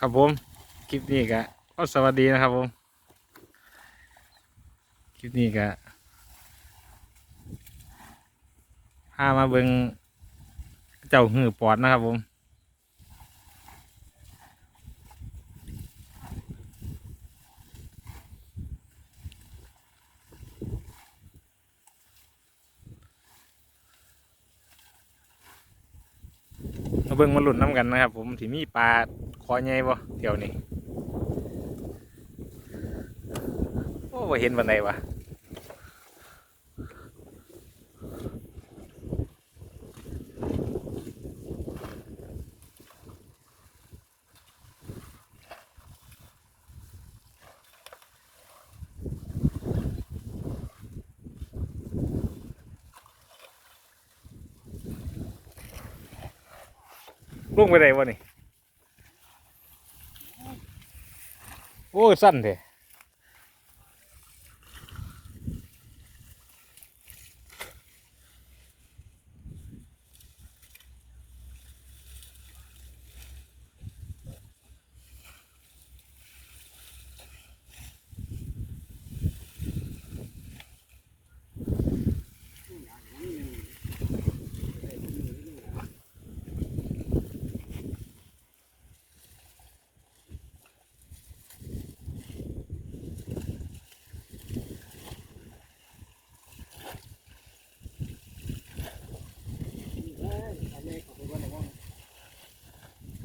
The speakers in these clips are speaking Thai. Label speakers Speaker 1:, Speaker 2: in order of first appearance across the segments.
Speaker 1: ครับผม คลิปนี้ก็ก็สวัสดีนะครับผม คลิปนี้ก็พามาเบิงเจ้าหือปอดนะครับผมมาเบิ่งมาหลุนน้ำกันนะครับผมที่มีปลา คอใหญ่บ่เที่ยวนี้โอ้เห็นวันไหนวะลุงไปไหนวะนี่ โอ้ยสั้นเถอะ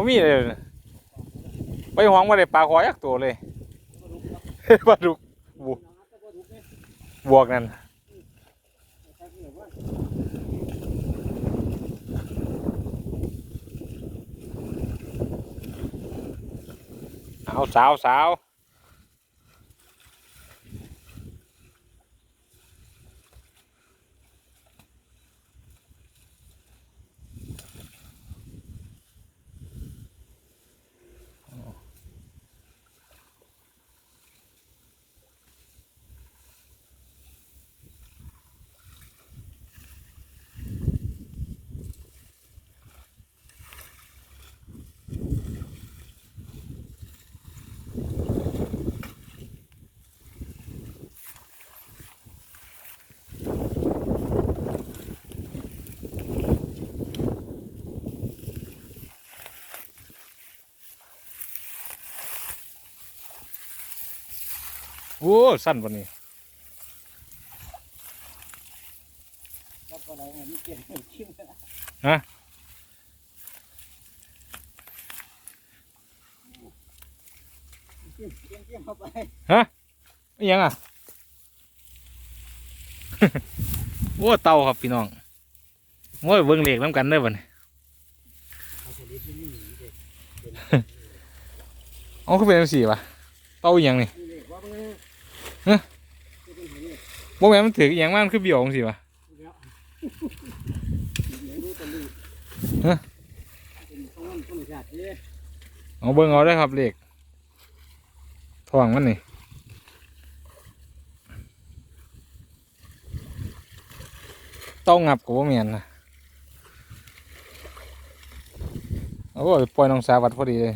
Speaker 1: ผมมีเลยนะไปหวงมาได้ปลาคอยักตัวเลยปลาดุกบวบวกนั่นเอาสาวสาว โอ้สั้นกว่านี้
Speaker 2: ครับอะไรเนี่ยมีเกี่ยวกับชิม
Speaker 1: ฮะ
Speaker 2: เกี่ยวเกี่ยวเกี่ยวเข้าไป
Speaker 1: อิหยังอะ โอ้เต่าครับพี่น้องโอ้ยเบิ่งเลขน้ำกันเด้อบัดนี้
Speaker 2: เอาผลิตที่นี่เด็ก
Speaker 1: เอาคือเป็นจังซี่วะเต่าอิหยังนี่
Speaker 2: นี่เด็กว่าเมื่อ
Speaker 1: ฮะบ่แม่นมันถืออหยังมามันคือเบี้ยวจังซี่วะ
Speaker 2: แล้วเดี๋ยวรู้ตะลุย
Speaker 1: ฮะ
Speaker 2: เองมันธรรมชาติเด้
Speaker 1: เอาเบิ่งเอาได้อครับเลขทองมันนี่เต้างับกับว่าเมียนนะโอ้ยปล่อยน้องสาวัดพอดีเลย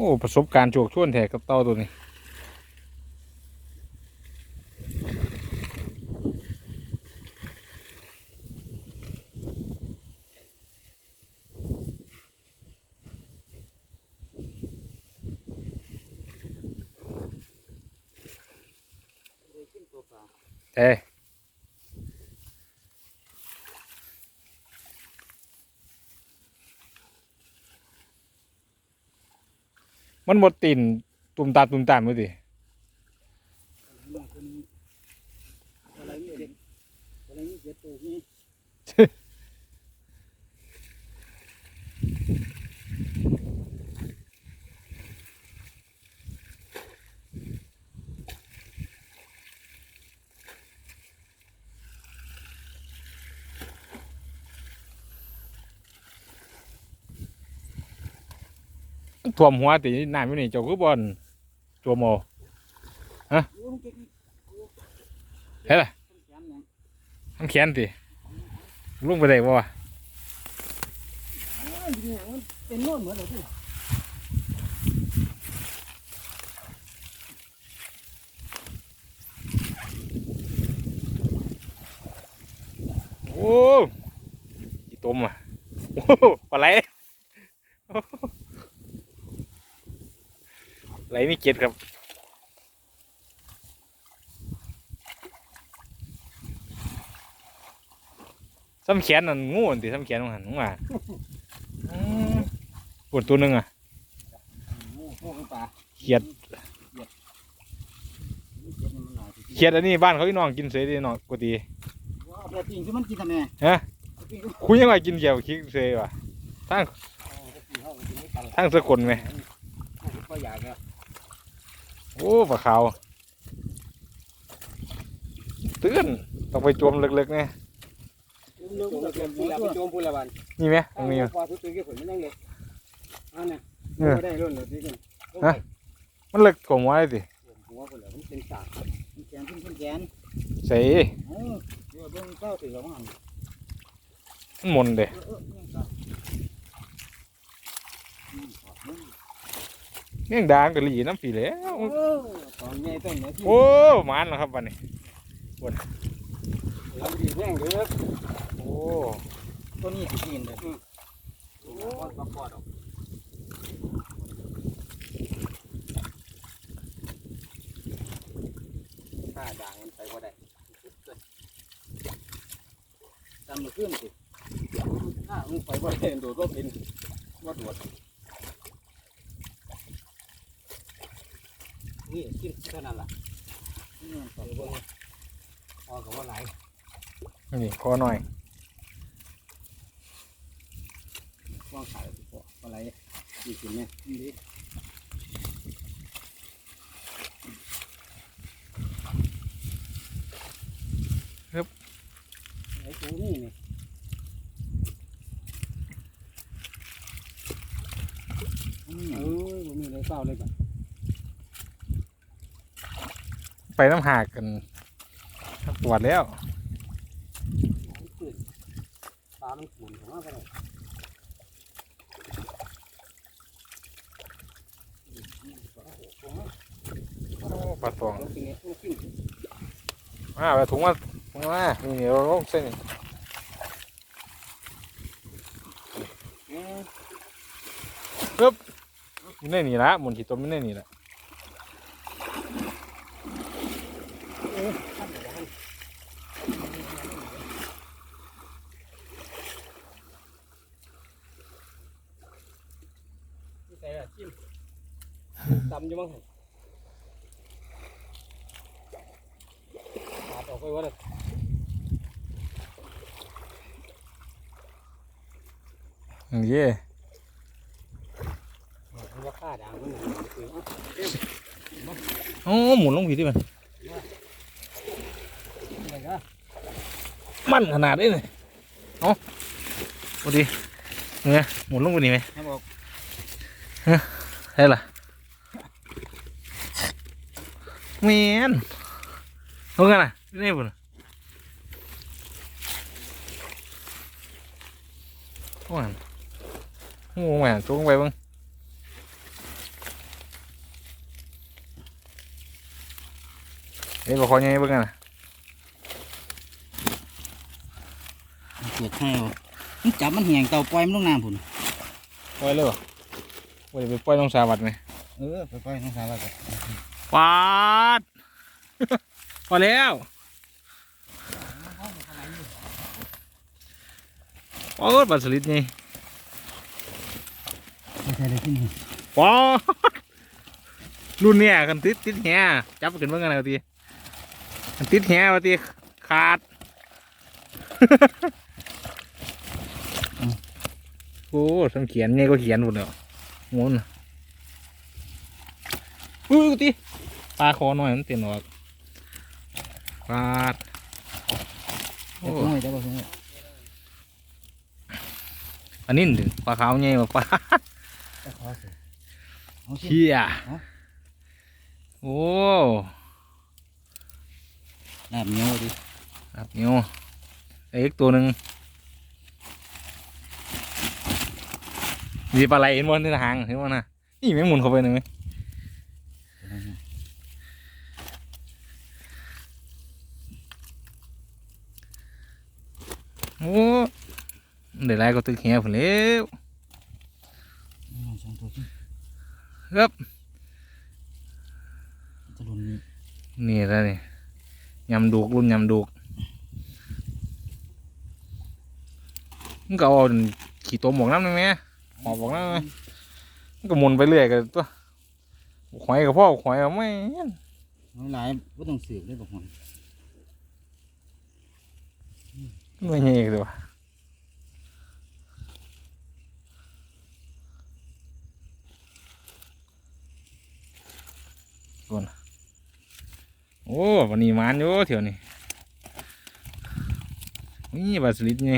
Speaker 1: โอ้ ประสบการณ์โจกช่วนแถกับเต้าตัวนี้
Speaker 2: เลยขึ้นตัวปลา
Speaker 1: เอ้ มันหมดติ่นตุ่มตามตุ่มตามเลยดิ
Speaker 2: เรื่องคนนี้อะไรนี่เด็กอะไรนี่เจ็ดตัวนี้
Speaker 1: มัน ท่วมหัวติน้ำอยู่นี่เจ้าคือบอลตัวโม
Speaker 2: โอ้ลุงเฮ้
Speaker 1: ยล่ะ
Speaker 2: ต้นแขนเนี่ย
Speaker 1: มันแขนติลุงไปได้บ่วะ
Speaker 2: เป็นโน่นเหมือนเหรอพี่
Speaker 1: โอ้อีต้มอะโอ้ปลาไหลไหลมี เกล็ดครับซ้ำแขนนั่นงูอันติซ้ำแขนมันหันงูอะอืมปวดตัวหนึงอะ
Speaker 2: โอ้โหปลา
Speaker 1: เขียดเขียดอันนี้บ้านเขาพี่น้องกินเสยดีน้องกตี
Speaker 2: ว้าวแบบจริงที่มันกินทำไม
Speaker 1: ฮะ
Speaker 2: จริงก็
Speaker 1: คุยยังไงกินเขียวคิกเสยว่ะทั้งทั้งสกุลไหม
Speaker 2: ก็อยากอะ
Speaker 1: โอ้ปลาขาวเตื้อนต้องไปจมลึกๆไง
Speaker 2: โจมโจมพูดแล้วโจมพูดแล้วบัน
Speaker 1: นี่ไหมตรงนี้
Speaker 2: พอทุกตัวกี่ผลมันยังเล็กอันนี้
Speaker 1: เออ
Speaker 2: ไม่ได้รุ่นเลยพี่กัน
Speaker 1: มันลึกถ่วมหัวเลยสิ
Speaker 2: หัวผลแล้วมันเป็นสากแขนขึ้นแขน
Speaker 1: ใส่
Speaker 2: เออเดี๋ยวเบิ่งเก้าถือแล้วมั้ง
Speaker 1: มันหมนเด้
Speaker 2: เออเออเนี่ยครับอืมอืม
Speaker 1: เมี่ยงดางกะหรี่น้ำปีแล้ว
Speaker 2: เออตอนใหญ่ต้นเนี่ยที่
Speaker 1: โอ้หมันแล้วครับวันนี้
Speaker 2: เราดีแห้งเด้อ
Speaker 1: โอ้
Speaker 2: ตัวนี้สิกินเลยโอ้ยปลาปอดออกข้าด่างมันไปบ่ได้จำมันขึ้นสิข้ามันไปบ่ได้โดดก็เป็นวัดหวด นี่กินเท่านั้นล่ะนี่มันไปบ่ได้พอกับว่าหลาย
Speaker 1: นี่คอหน่อย
Speaker 2: ว่างขายพออะไรดีกินเนี่ยดีไอ้ตัวนี้นี่เออผมมีอะไรเศร้าเลยกัน
Speaker 1: ไปน้ำหากกันปวดแล้ว
Speaker 2: ปลามันขุ่นของมันไปเลย
Speaker 1: โอ้ปลาตอง
Speaker 2: เรากินเนี่ยเรากิน
Speaker 1: มาไปถุงมาถุงมานี่นี่เราลงเส้นนี่
Speaker 2: เออ
Speaker 1: อยู่ในนี่ละหมุนขีดตัวไม่ในนี่ละ
Speaker 2: ที่ใส่ละ จิ้มตำอยู่มั้งขาดออกไปวะเนี่ย
Speaker 1: เย่
Speaker 2: มันว่าฆ่าด่างมันคือ
Speaker 1: โอ้หมุนลงผิดดิมัน
Speaker 2: อะไรกัน
Speaker 1: มันขนาดนี้เลยเอ้าพอดีเนี่ยหมุนลงไปนี่ไหม
Speaker 2: ให้บอก
Speaker 1: ใช่ล่ะเมียนลงกันนะนี่บุญโอ้ยโอ้แหวนตัวลงไปเบ้างเดี๋ยวบอกคอยังไงเบ้างกันนะ
Speaker 2: เกิดให้บ่มันจับมันแหงเตาปล่อยมันลงน้ำพุ่น
Speaker 1: ปล่อยเลยเหรอ ว่าจะไปปล่อยลงสาบัดไหม
Speaker 2: เออไปปล่อยน้องสาวไป
Speaker 1: ปาดพอแล้วโอ้ยปลาสลิดนี่
Speaker 2: ไม่ใช่เลยที่นี่
Speaker 1: ปอดรุ่นเนี่ยกันติดติดแหจับกันเมื่อไงวะทีกันติดแหวะทีขาดโอ้สังเขียนไงก็เขียนหมดเลย งงนะอุ้ยตีปลาคอหน่อยมันเตียนออกปาด
Speaker 2: โอ้ยจะบอกว่า
Speaker 1: อันนี้หนึ่งปลาขาวไงวะปลา
Speaker 2: จะขอสิเอาสิ
Speaker 1: เขี้ย
Speaker 2: ฮะ
Speaker 1: โอ้
Speaker 2: น้ำเหนียวดิ
Speaker 1: ครับเนียวไอ้อีกตัวหนึ่ง มีปลาไหลเห็นบนที่หางเห็นบนน่ะนี่ไม่หมุนเข้าไปหนึ่งไหมโอ้เดี๋ยวไรก็ตึกเหี้ยผมแล้ว
Speaker 2: สองตัว
Speaker 1: ครับ
Speaker 2: นี่
Speaker 1: แล้วนี่ยำดูกรุ่นยำดูกมันก็เอาขี่ตัวหมวกน้ำได้ไหม อบบอกน้ำไหมมันก็หมุนไปเรื่อยกันตัวหอยกับพ่อหอยเอาไม่
Speaker 2: ไม่หลายไม่ต้องสืบเลยบอกมัน
Speaker 1: ไม่เงี้ยเลยวะก่อนโอ้วันนี้มันอยู่เที่ยวนี้นี่บาสลิดไง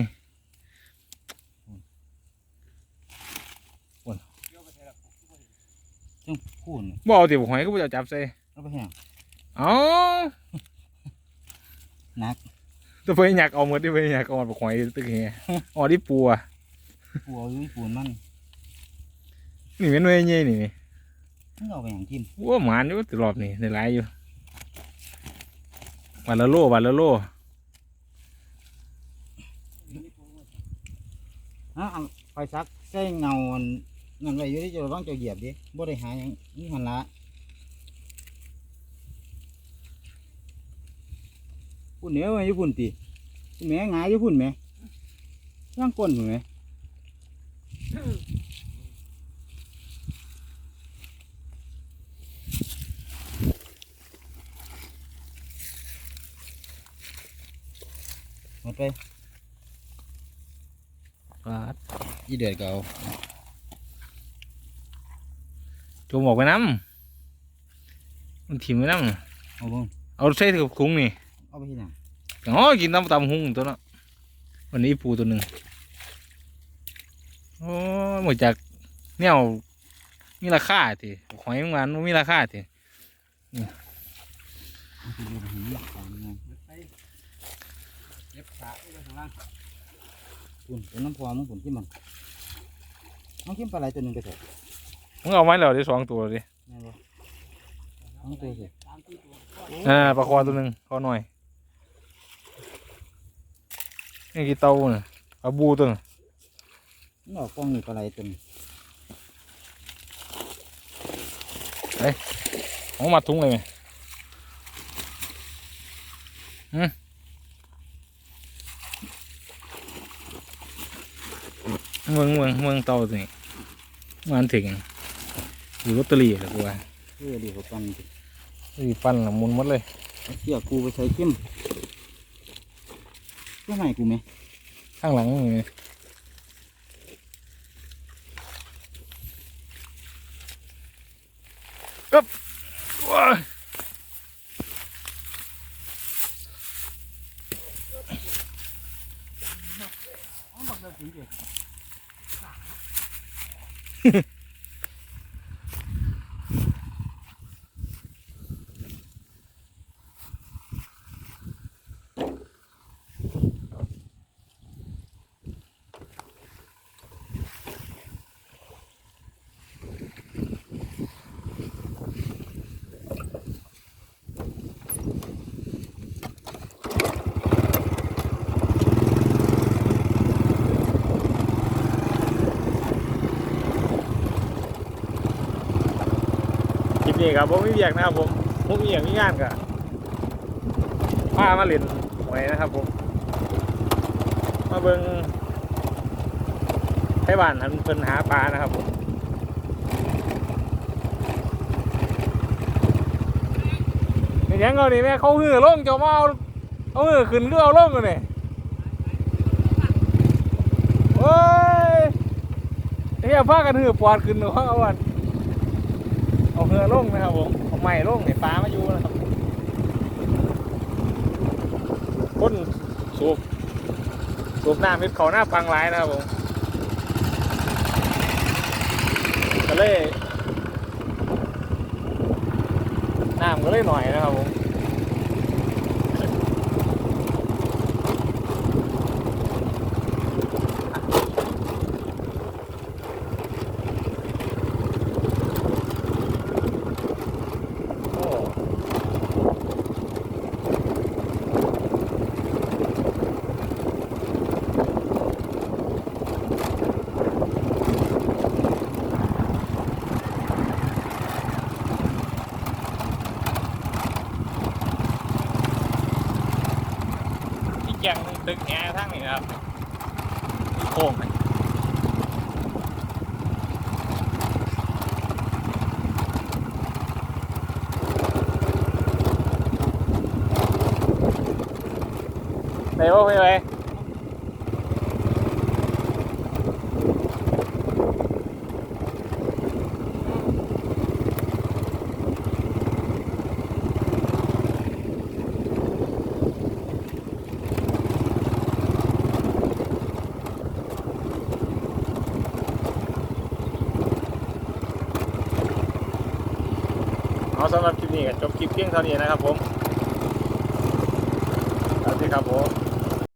Speaker 2: จังพูน
Speaker 1: บ่เอาเดี๋ยวหอยก็บ่จะจับใส่
Speaker 2: เอาไปแห้ง
Speaker 1: เอ้า
Speaker 2: หนัก
Speaker 1: ตัวไปอยากเอาหมดที่ไปอยากเอาหมดหอยตึกเฮียอ๋อที่ปูอะ
Speaker 2: ปูเอาอยู่ปูนมัน
Speaker 1: นี่เป็นหน่วยใหญ่นี่นี่
Speaker 2: มึงเอาไปแห้งกิน
Speaker 1: โอ้หมานอยู่ตลอดนี่ในหลายอยู่วันละโลวันละโล
Speaker 2: ฮะเอาไฟซักใส่เงาอั นนั่นไว้อยู่ที่จะระวังเจะเหยียบดิบ่ได้หาหยังนี่หันละปุ่นเหนียวไว้อยู่ปุ่นติแหม่หงายอยู่ปุ่นแหม่ย่างก้นปุ่นแหม่หมดไป
Speaker 1: ปาด
Speaker 2: ยี่เดือดก็เอา
Speaker 1: จมออกไปน้ำมันถิ่มไปน้
Speaker 2: เอาเบ่งำ
Speaker 1: เอาใส่กับคุ้งนี่
Speaker 2: เอาไปที่ไหน
Speaker 1: อ๋อกินน้ำตำหุงตัวเนาะวันนี้ปูตัวหนึ่งโอ้หมดจากเนี่ยมีราคาทีหอยมันมันมีราคาที
Speaker 2: เอาไปดูหินของเงา
Speaker 3: เย็บขาไว้ข้างล่าง
Speaker 2: ปุ่นเป็นน้ำพอมึงปุ่นกินมันน้องกินปลาไหลตัวหนึ่งก็เถอะ
Speaker 1: มึงเอาไม้แล้วได้สองตัวดิ
Speaker 2: แม่นบ่น้องตัวสิ
Speaker 3: ตามที่ตัว
Speaker 1: อ่าปลาคอตัวหนึ่งคอหน่อยนี่กี่เต้าน่ะปลาบูตัวน่ะ
Speaker 2: นี่ออกกล้องนี่ปลาไหลตัวนี้
Speaker 1: เอามาถุงเลยไหมอืมเมืองเมืองเมืองเต้าตัวนี้มันถึง อยู่ลอตเตอรี่เหรอกูว่า
Speaker 2: เพื่อดีกว่าปันสิ
Speaker 1: อีปั้นละมุนหมดเลย
Speaker 2: เอาเชือกกูไปใส่เข้มเพื่อไหนกูไหม
Speaker 1: ข้างหลังนี่ปึ๊บว้าย
Speaker 2: อ๋อบักเดือดถึงเดือด
Speaker 1: คลิป นี้ครับผมไม่เบียกนะครับผมผมมีอย่างมีงานกับพามาเล่นหวยนะครับผมมาเบิ่งให้บ้านทันเพิ่นหาปลานะครับผมเป็นยังเอาดิแม่เขาหือลงจ้ามาเอาเอาหือขึ้นเรือเอาลงกันนี่โอ้ยเฮียพากันหือปอดขึ้นหนูเอาวัน รือลงนะครับผมเอาไม้ลงให้ปลามาอยู่นะครับพ่นสูบสูบน้ำมิดเขาหน้าพังร้ายนะครับผมก็เลยน้ำก็เลยหน่อยนะครับผม เกียงตึกแอร์ทั้งนี้นะครับโค้งไหมไหนว่าไปไหมเอาสำหรับคลิปนี้ก็ จบคลิปเพียงเท่านี้นะครับผมสวัสดีครับผม